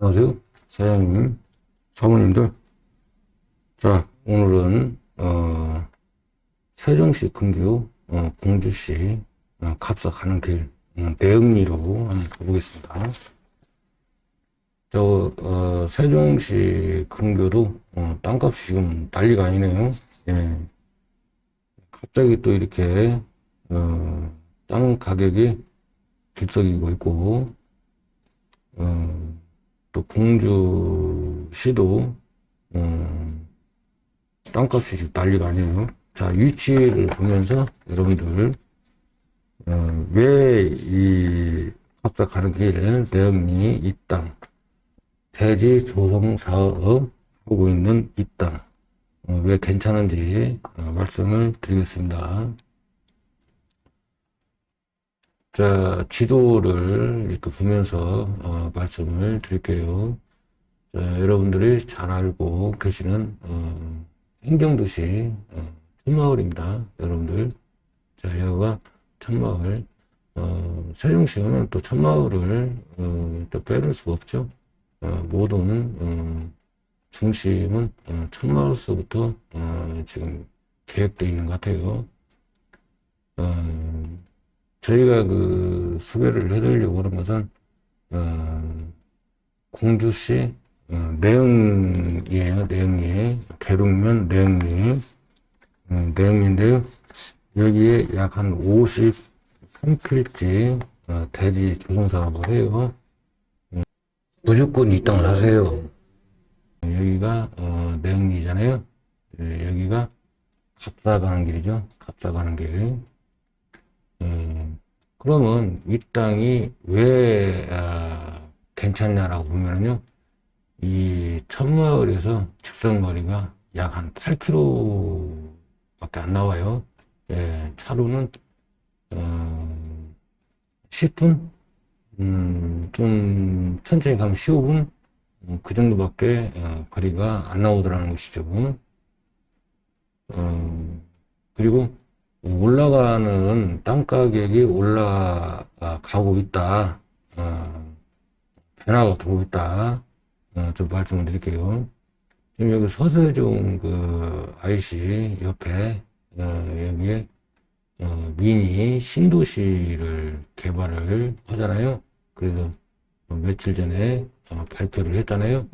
안녕하세요. 사장님, 사모님들. 자, 오늘은, 어, 세종시 근교, 어, 공주시, 어, 갑사 가는 길, 어, 내흥리로 한번 가보겠습니다. 저, 어, 세종시 근교도, 어, 땅값이 지금 난리가 아니네요. 예. 갑자기 또 이렇게, 어, 땅 가격이 들썩이고 있고, 어, 또 공주시도 음, 땅값이 지금 난리가 아니에요. 자 위치를 보면서 여러분들 어, 왜이 합사 가는 길 내용이 이 땅, 대지 조성 사업 하고 있는 이 땅, 어, 왜 괜찮은지 어, 말씀을 드리겠습니다. 자, 지도를 이렇게 보면서 어, 말씀을 드릴게요. 자, 여러분들이 잘 알고 계시는 어, 행정도시 어, 천마을입니다. 여러분들. 자, 여기가 천마을. 어, 세종시는 또 천마을을 어, 또 빼놓을 수가 없죠. 어, 모든 어, 중심은 어, 천마을서부터 어, 지금 계획되어 있는 것 같아요. 어, 저희가 그 소개를 해드리려고 하는 것은 어, 공주시 어, 내흥이에요. 내흥이 계룡면 내흥리 어, 내흥인데요. 여기에 약 한 53필지 어, 대지 조성 사업을 해요. 어, 무조건 이 땅 사세요. 여기가 어, 내흥리잖아요. 예, 여기가 갑사 가는 길이죠. 갑사 가는 길. 음, 그러면 이 땅이 왜 아, 괜찮냐라고 보면요, 이 천마을에서 직선거리가 약 한 8km밖에 안 나와요. 예, 차로는 어, 10분, 음, 좀 천천히 가면 15분, 음, 그 정도밖에 어, 거리가 안 나오더라는 것이죠. 어, 그리고 올라가는 땅 가격이 올라가고 있다. 어, 변화가 들어오고 있다. 어, 좀 말씀을 드릴게요. 지금 여기 서세종 그 IC 옆에 어, 여기에 어, 미니 신도시를 개발을 하잖아요. 그래서 어, 며칠 전에 어, 발표를 했잖아요.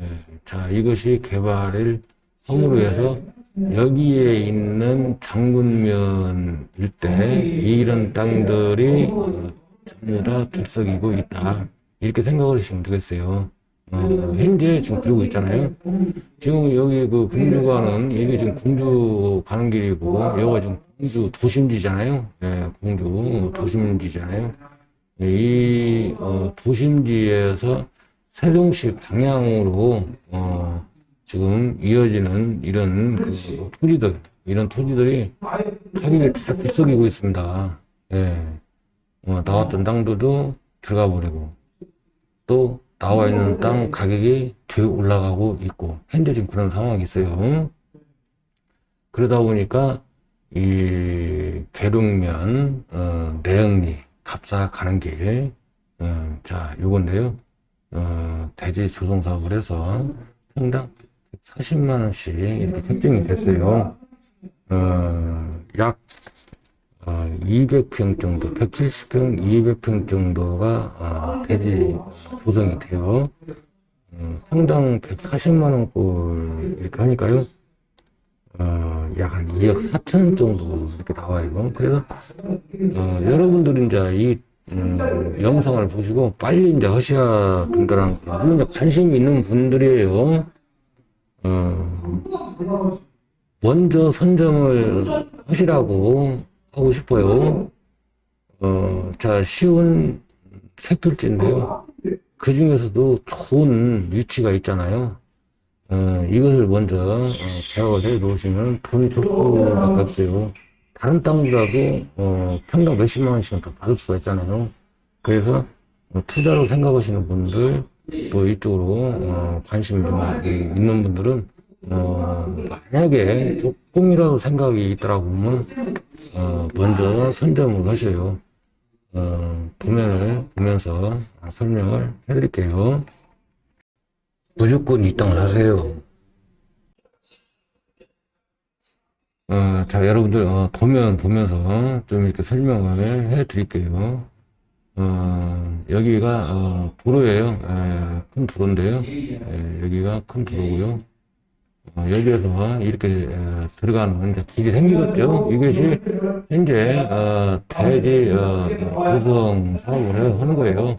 예, 자, 이것이 개발을 함으로 해서 여기에 있는 장군면 일대 이런 땅들이 어, 전부 다 들썩이고 있다. 이렇게 생각을 하시면 되겠어요. 어, 현재 지금 그러고 있잖아요. 지금 여기 그 공주가는 이게 지금 공주 가는 길이고 여기가 지금 공주 도심지잖아요. 예, 공주 도심지잖아요. 예, 이 어, 도심지에서 세종시 방향으로 어, 지금 이어지는 이런 그 토지들, 이런 토지들이 가격이 다 들썩이고 있습니다. 예. 어, 나왔던 땅들도 들어가 버리고, 또 나와 있는 땅 가격이 되게 올라가고 있고, 현재 지금 그런 상황이 있어요. 그러다 보니까, 이, 계룡면, 어, 내흥리, 갑사 가는 길, 어, 자, 요건데요. 어, 대지 조성 사업을 해서 평당 40만 원씩 이렇게 책정이 됐어요. 어, 약 어, 200평 정도, 170평, 200평 정도가 어, 대지 조성이 돼요. 어, 평당 140만 원꼴 이렇게 하니까요. 어, 약 한 2억 4천 정도 이렇게 나와요. 그래서 어, 여러분들이 이제 이 음, 영상을 보시고 빨리 이제 하셔야 된다는 거. 물론 관심 있는 분들이에요. 어, 먼저 선정을 하시라고 하고 싶어요. 어, 자, 쉬운 색필지인데요. 그 중에서도 좋은 위치가 있잖아요. 어, 이것을 먼저 어, 계약을 해 놓으시면 돈이 수밖에 없어요. 다른 땅보다도 어, 평당 몇십만 원씩은 더 받을 수가 있잖아요. 그래서 어, 투자로 생각하시는 분들 또 이쪽으로 어, 관심 좀 있는 분들은 어, 만약에 조금이라도 생각이 있더라고 하면 어, 먼저 선점을 하셔요. 어, 도면을 보면서 설명을 해드릴게요. 무조건 이 땅을 사세요. 어, 자, 여러분들, 어, 도면 보면서 좀 이렇게 설명을 해 드릴게요. 어, 여기가, 어, 도로예요. 예, 큰 도로인데요. 예, 여기가 큰 도로고요. 어, 여기에서 이렇게 에, 들어가는 이제 길이 생기겠죠. 이것이 현재 어, 대지 어, 조성 사업을 해- 하는 거예요.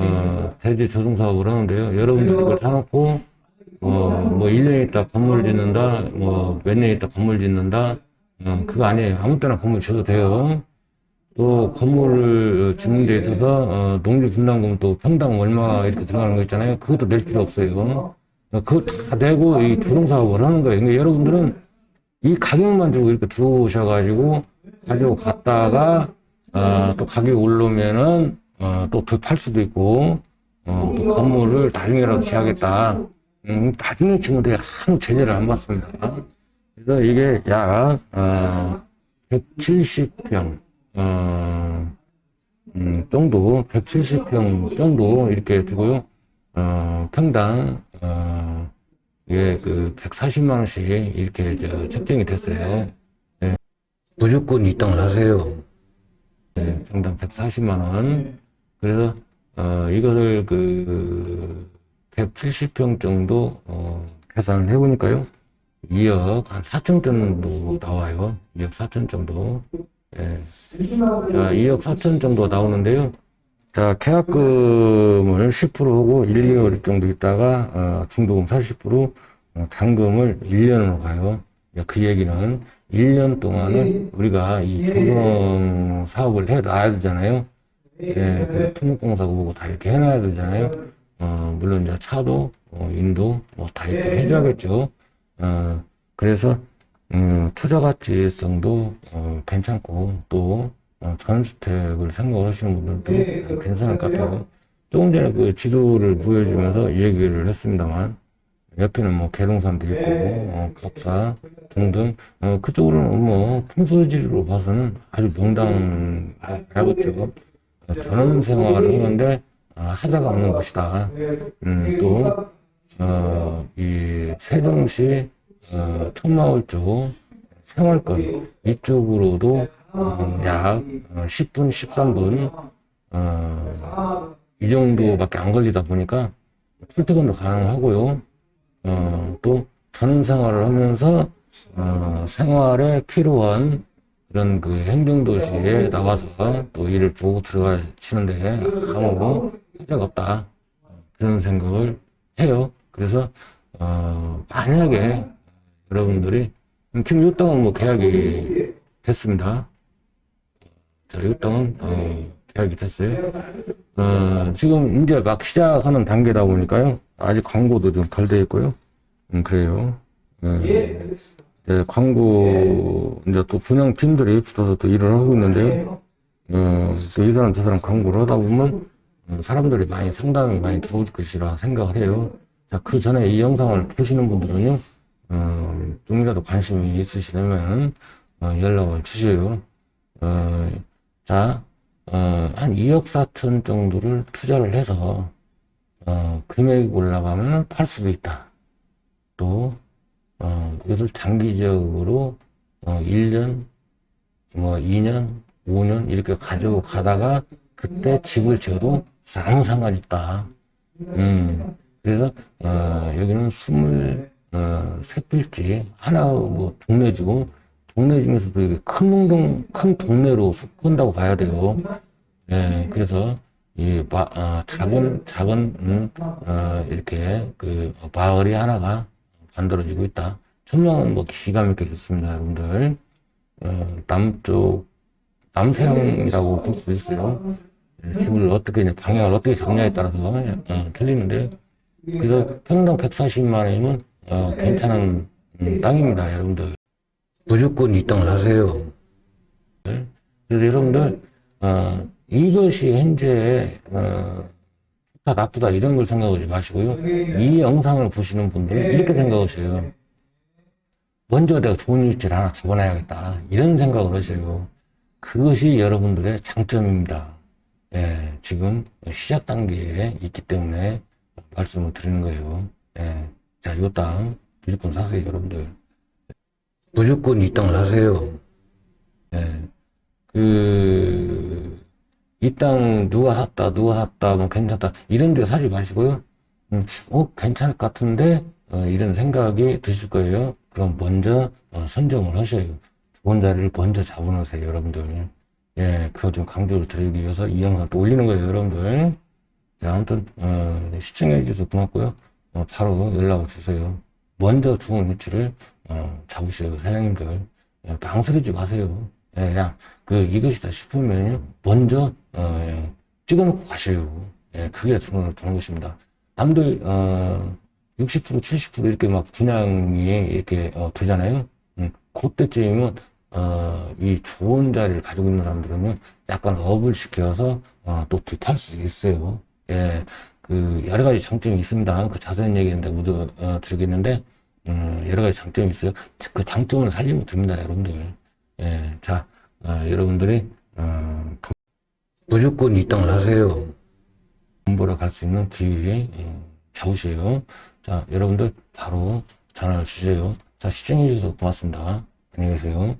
어, 대지 조성 사업을 하는데요. 여러분들 이걸 사놓고 어, 뭐 1년 있다 건물 짓는다, 뭐 몇 년 있다 건물 짓는다, 어, 그거 아니에요. 아무 때나 건물 지어도 돼요. 또 건물을 짓는 데 있어서 어, 농지 분담금 또 평당 얼마 이렇게 들어가는 거 있잖아요. 그것도 낼 필요 없어요. 어, 그거 다 내고 이 조성 사업을 하는 거예요. 그러니까 여러분들은 이 가격만 주고 이렇게 들어오셔가지고 가지고 갔다가 어, 또 가격이 오르면은 어, 또더팔 수도 있고 어, 또 건물을 나중에라도 지하겠다. 음, 나중에 돼 아무 제재를 안 받습니다. 그래서 이게 약 어, 170평 어, 음, 정도 170평 정도 이렇게 되고요. 어, 평당 어, 이게 그 140만 원씩 이렇게 저 책정이 됐어요. 네. 무조건 이 땅을 사세요. 네, 평당 140만 원. 그래서 어, 이것을 그 170평 정도 어, 계산을 해보니까요. 2억 한 4천 정도 나와요. 2억 4천 정도. 예. 자, 2억 4천 정도 나오는데요. 자, 계약금을 10%하고 1, 2월 정도 있다가 어, 중도금 40% 어, 잔금을 1년으로 가요. 그 얘기는 1년 동안은 우리가 이 조성 사업을 해 놔야 되잖아요. 예, 그 토목공사고 뭐고 다 이렇게 해놔야 되잖아요. 어, 물론 이제 차도, 어, 인도 뭐 다 이렇게 해줘야겠죠. 어, 그래서 음, 투자 가치성도 어, 괜찮고 또 어, 전주택을 생각을 하시는 분들도 괜찮을 것 같아요. 조금 전에 그 지도를 보여주면서 얘기를 했습니다만 옆에는 뭐 계룡산도 있고 어, 갑사 등등 어, 그쪽으로는 뭐 풍수지리로 봐서는 아주 명당하겠죠. 어, 전원 생활을 하는데 어, 하자가 없는 곳이다. 음, 또 어, 이 세종시 어, 천마을 쪽 생활권 이쪽으로도 어, 약 어, 10분, 13분 어, 이 정도밖에 안 걸리다 보니까 출퇴근도 가능하고요. 어, 또 전원 생활을 하면서 어, 생활에 필요한 그런 그 행정도시에 나와서 또 일을 보고 들어가시는데 아무 문제가 없다. 그런 생각을 해요. 그래서 어, 만약에 여러분들이 지금 이 땅은 뭐 계약이 됐습니다. 자, 이 땅은 어, 계약이 됐어요. 어, 지금 이제 막 시작하는 단계다 보니까요. 아직 광고도 좀 덜 돼 있고요. 음, 그래요. 예. 네, 광고 이제 또 분양 팀들이 붙어서 또 일을 하고 있는데요. 어, 또이 사람 저 사람 광고를 하다 보면 어, 사람들이 많이 상당히 많이 들어올 것이라 생각을 해요. 자, 그 전에 이 영상을 보시는 분들은요, 어, 좀이라도 관심이 있으시다면 어, 연락을 주세요. 어, 자, 어, 한 2억 4천 정도를 투자를 해서 어, 금액이 올라가면 팔 수도 있다. 또 어, 이것을 장기적으로 어, 1년, 뭐 2년, 5년 이렇게 가지고 가다가 그때 집을 지어도 아무 상관이 없다. 음, 그래서 어, 여기는 어, 세 필지 하나 뭐 동네지고 동네 중에서도 이게 큰 동동 큰 동네로 속한다고 봐야 돼요. 예, 그래서 이 마, 어, 작은 작은 음, 어, 이렇게 그 마을이 하나가 만들어지고 있다. 천명은 뭐 기가 막히게 좋습니다, 여러분들. 어, 남쪽 남서향이라고 볼 수도 있어요. 예, 집을 어떻게 방향을 어떻게 잡냐에 따라서 어, 틀리는데 그래서 평당 140만 원이면 어, 괜찮은 음, 땅입니다, 여러분들. 무조건 이 땅을 사세요. 네? 그래서 여러분들 어, 이것이 현재 어, 좋다 나쁘다 이런 걸 생각하지 마시고요. 이 영상을 보시는 분들은 이렇게 생각하세요. 먼저 내가 좋은 일지를 하나 잡아놔야겠다. 이런 생각을 하세요. 그것이 여러분들의 장점입니다. 예, 지금 시작 단계에 있기 때문에 말씀을 드리는 거예요. 예. 자, 요 땅 무조건 사세요, 여러분들. 무조건 이 땅 사세요. 예. 그, 이 땅 누가 샀다, 누가 샀다, 뭐 괜찮다. 이런 데 사지 마시고요. 음, 어, 괜찮을 것 같은데, 어, 이런 생각이 드실 거예요. 그럼 먼저, 어, 선정을 하셔요. 좋은 자리를 먼저 잡아놓으세요, 여러분들. 예, 그거 좀 강조를 드리기 위해서 이 영상 또 올리는 거예요, 여러분들. 자, 아무튼, 어, 시청해주셔서 고맙고요. 어, 바로 연락을 주세요. 먼저 좋은 위치를, 어, 잡으셔요, 사장님들. 예, 망설이지 마세요. 예, 그냥, 그, 이것이다 싶으면, 먼저, 어, 예, 찍어놓고 가셔요. 예, 그게 돈을 버는 것입니다. 남들, 어, 60%, 70% 이렇게 막 분양이 이렇게, 어, 되잖아요. 음, 그때쯤이면, 어, 이 좋은 자리를 가지고 있는 사람들은 약간 업을 시켜서, 어, 또 뒤탈 수 있어요. 예, 그, 여러 가지 장점이 있습니다. 그 자세한 얘기는 내가 모두, 어, 드리겠는데, 음, 여러 가지 장점이 있어요. 그 장점을 살리면 됩니다, 여러분들. 예, 자, 어, 여러분들이, 어, 무조건 이땅 사세요. 돈 벌어 갈 수 있는 기회, 예, 잡으세요. 자, 여러분들 바로 전화를 주세요. 자, 시청해주셔서 고맙습니다. 안녕히 계세요.